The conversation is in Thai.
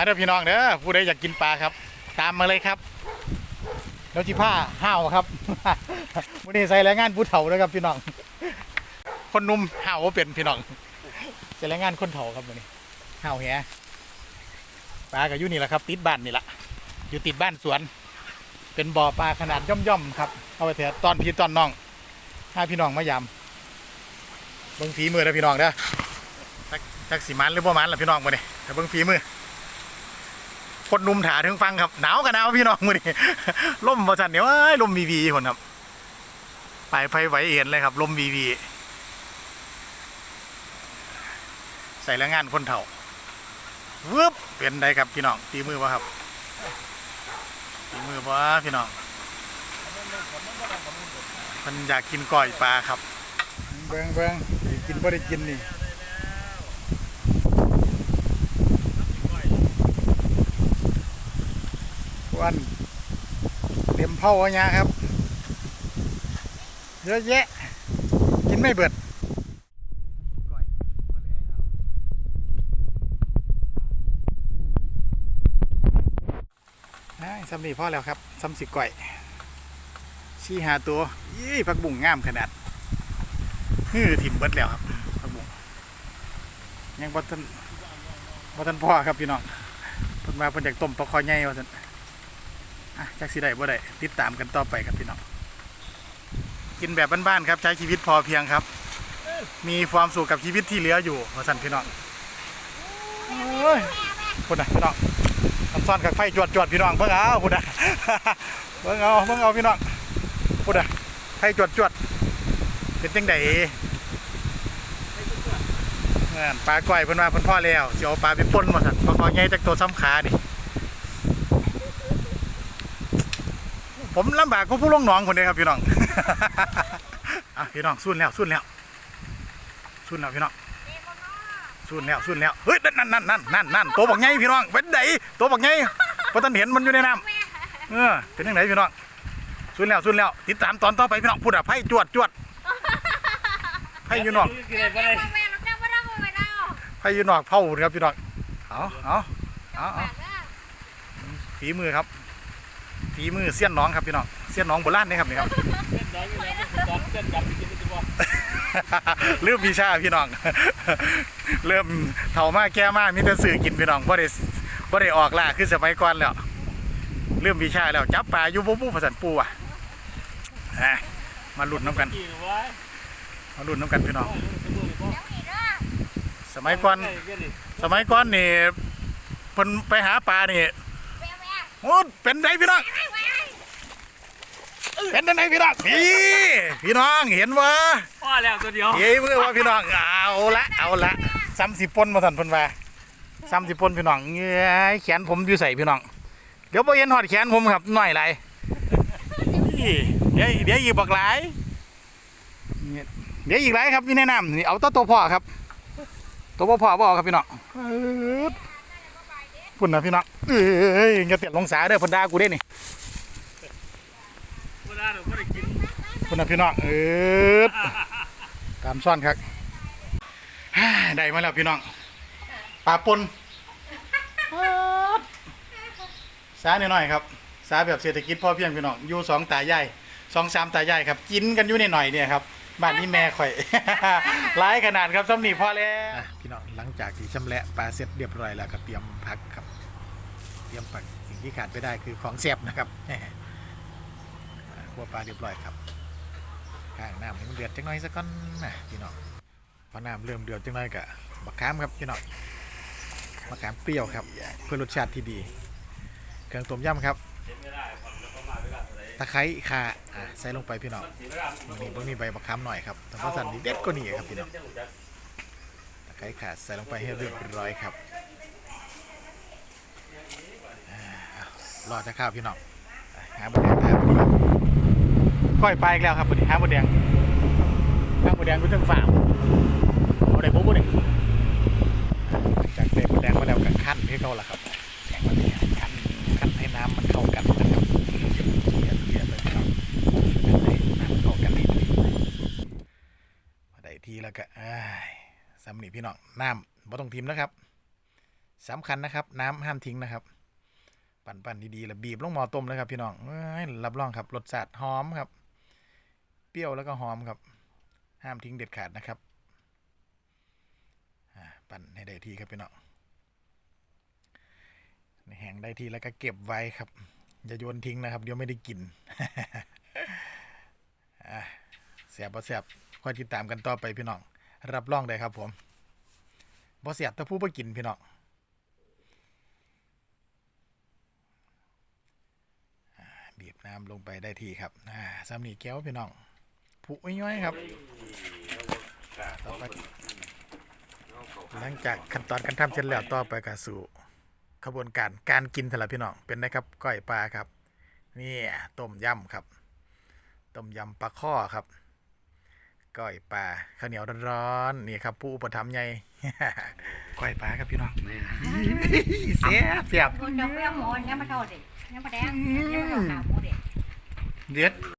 มาเด้อพี่น้องเด้อผู้ใดอยากกินปลาครับ ตามมาเลยครับแล้วจีผ้าห้าวครับวันนี้ใส่แรงงานผู้เฒ่านะครับพี่น้อง คนนุ่มห้าวเป็นพี่น้องใส่แรงงานคนเฒ่าครับวันนี้ห้าวแหปลากับยู่นี่แหละครับติดบ้านนี่แหละอยู่ติดบ้านสวน เป็นบ่อปลาขนาดย่อมๆครับ เอาไปเถอะตอนพี่ตอนน้องถ้าพี่น้องมายำเบิ้งฝีมือนะพี่น้องเด้อจักจักสีมันหรือบ่มันล่ะพี่น้องมาเนี่ยแต่เบิ้งฝีมือ คนนุ่มถาถึงฟังครับหนาวกันหนาวพี่น้องมือนี่ล่มประจันเนี่ยว้ายลมวีวีคนครับไปไฟไหวเอ็นเลยครับลมวีวีใส่แรงงานคนเถ่าวึบเป็นไดครับพี่น้องฝีมือวะครับฝีมือวะพี่น้องมันอยากกินก้อยปลาครับเบิ้งเบิ้งกินบ่ได้กินนี่ วันเตรียมเผาเอาญาครับ เยอะแยะ กินไม่เบิดได้ซ้ำนี่พ่อแล้วครับซ้ำสิก่อยชี้หาตัวยี่ผักบุ่งงามขนาดฮือถิ่มเบิดแล้วครับผักบุ่งยังบ่ทันบ่ทันพ่อครับพี่น้องเพิ่นมาเพิ่นอยากต้มปลาคอใหญ่ว่าซั่น จักสิได้บ่ได้ติดตามกันต่อไปครับพี่น้องกินแบบบ้านๆครับ ใช้ชีวิตพอเพียงครับ มีความสุขกับชีวิตที่เหลืออยู่มาสั่นพี่น้องโอ้ยพุ่นนะพี่น้องทำซ่อนกับไฟจวดจวดๆพี่น้องเบิ่งเอาพุ่นนะเบิ่งเอาเบิ่งเอาพี่น้องพุ่นนะไฟจวดจวดๆเป็นจังไดงินปลาก้อยเพิ่นว่าเพิ่นพ่อแล้วสิเอาปลาไปป่นมาสั่นปลาคอใหญ่จากตัวซ้ำขานี่ ผมลำบากก็ผู้ลงหนองคนเดียวครับพี่น้องอะพี่น้องสุ่นแล้วสุ่นแล้วสุ่นแล้วพี่น้องสุ่นแล้วสุ่นแล้วเฮ้ยนั่นนั่นนั่นนั่นนั่นตัวบักไงพี่น้องเป็นไดตัวบักไงเพราะท่านเห็นมันอยู่ในน้ำเออเป็นยังไงพี่น้องสุ่นแล้วสุ่นแล้วติดตามตอนต่อไปพี่น้องพูดอะไพ่จวดจวดไพ่อยู่นอกไพ่อยู่นอกเผาครับพี่น้องอาเอาเอาเอาฝีมือครับ ฝีมือเสี้ยนน้องครับพี่น้องเสี้ยนน้องโบราณนี่ครับนี่ครับเริ่มวิชาพี่น้อง เริ่มเถ่ามาแก่มามีแต่สื่อกินพี่น้องบ่ได้บ่ได้ออกล่าคือสมัยก่อนแล้วเริ่มวิชาแล้วจับปลาอยู่บ่บู้ภาษาปูอะอะมาลุ้นน้ำกันมาลุ้นน้ำกันพี่น้อง สมัยก่อนสมัยก่อนนี่เพิ่นไปหาปลานี่ โอ้เป็นไดพี่น้องเป็นไดพี่น้องนี่พี่น้องเห็นว่าพ่อแล้วตัวเดียวเย้มือว่าพี่น้องเอาละเอาละซ้ำสิปนมาสั่นเพิ่นว่าซ้ำสิปนพี่น้องเงยแขนผมอยู่ใส่พี่น้อง เดี๋ยวบ่เห็นหอดแขนผมครับหน่อยไรนี่เดี๋ยวเดี๋ยวอีกบักหลายเนี่ยเดี๋ยวอีกหลายครับอยู่ในน้ำนี่เอาตัวตัวพ่อครับ ตัวพ่อพ่อบ่เอาครับพี่น้องปึ๊ด พุ่นนะพี่น้องเอ้ยอย่าเตียนลงสาเด้อพิ่นดากูเด้นี่เวลาเราไม่ได้กินพุ่นนะพี่น้องเอิดตามซ่อนครับได้มาแล้วพี่น้องปลาปนสาหน่อยๆครับสาแบบเศรษฐกิจพ่อเพียงพี่น้องอยู่สองตายายสองสามตายายครับ กินกันอยู่นหน่อยเนี่ยครับ บ้านนี้แม่ข่อยร้ายขนาดครับซ้ำนี่พอแล้วพี่น้องหลังจากที่ชำแหละปลาเสร็จเรียบร้อยแล้วก็เตรียมพักครับ เตรียมผักสิ่งที่ขาดไม่ได้คือของแซ่บนะครับขัวปลาเรียบร้อยครับข้างน้ำให้มันเดือดจังหน่อยสักก้อนนะพี่น้องพอน้ำเริ่มเดือดจังหน่อยกะบักขามครับพี่น้องบักขามเปรี้ยวครับ เพื่อรสชาติที่ดี เครื่องต้มยำครับ ตะไคร้ข่าอะใส่ลงไปพี่น้องวันนี้ผมมีใบบักขามหน่อยครับแต่ว่าสันนี่เด็ดก็นี่ครับพี่น้องตะไคร้ข่าใส่ลงไปให้เรียบร้อยครับอ่าเอารอจะข้าวพี่น้องอะหาบะแดงทานพอดีครับก้อยปลาอีกแล้วครับวันนี้ห้าหมดแดงห้าหมดแดงเป็นเรื่องฝาเอาได้ปุ๊บปุ๊บนี่จากเต็มหมดแดงมาแล้วกับขั้นที่เขาละครับแดงมาเลยขั้นขั้นให้น้ำมันเข้ากันนะครับเยียดเยียดเลยครับขั้นให้น้ำมันเข้ากันนิดนึงพอได้ที แล้วก็อ้สำนีพี่น้องน้ำบ่ต้องทิมแล้วครับสำคัญนะครับ น้ำห้ามทิ้งนะครับ ปั่นปั่นดีๆแล้วบีบลงหม้อต้มเลยครับ พี่น้องเอ้รับรองครับรสชาติหอมครับ เปรี้ยวแล้วก็หอมครับ ห้ามทิ้งเด็ดขาดนะครับปั่นให้ได้ที่ครับพี่น้องแห้งได้ทีแล้วก็เก็บไว้ครับ อย่าโยนทิ้งนะครับ เดี๋ยวไม่ได้กินอะเสียบเสียบ คอยติดตามกันต่อไปพี่น้อง รับรองได้ครับผมบ่เสียบแต่ผู้บ่กินพี่น้องบีบน้ำลงไปได้ทีครับอ่าซ้ำนี่แก้วพี่น้องผู้ย้อยๆครับต่อไปหลังจากขั้นตอนการทำเสร็จแล้วต่อไปก็สู่ขบวนการการกินสำหรับพี่น้องเป็นนะครับก้อยปลาครับนี่ต้มยำครับ ต้มยำปลาข้อครับ ก้อยปลาข้าวเหนียวร้อนๆนี่ครับ ผู้อุปถัมภ์ใหญ่ ก้อยปลาครับพี่น้องเสียบเสียบ คนจะเปรี้ยวหมอนยังมาเท่าเด็กยังมาแดงยังมาเท่าขาหมูเด็ก เด็ด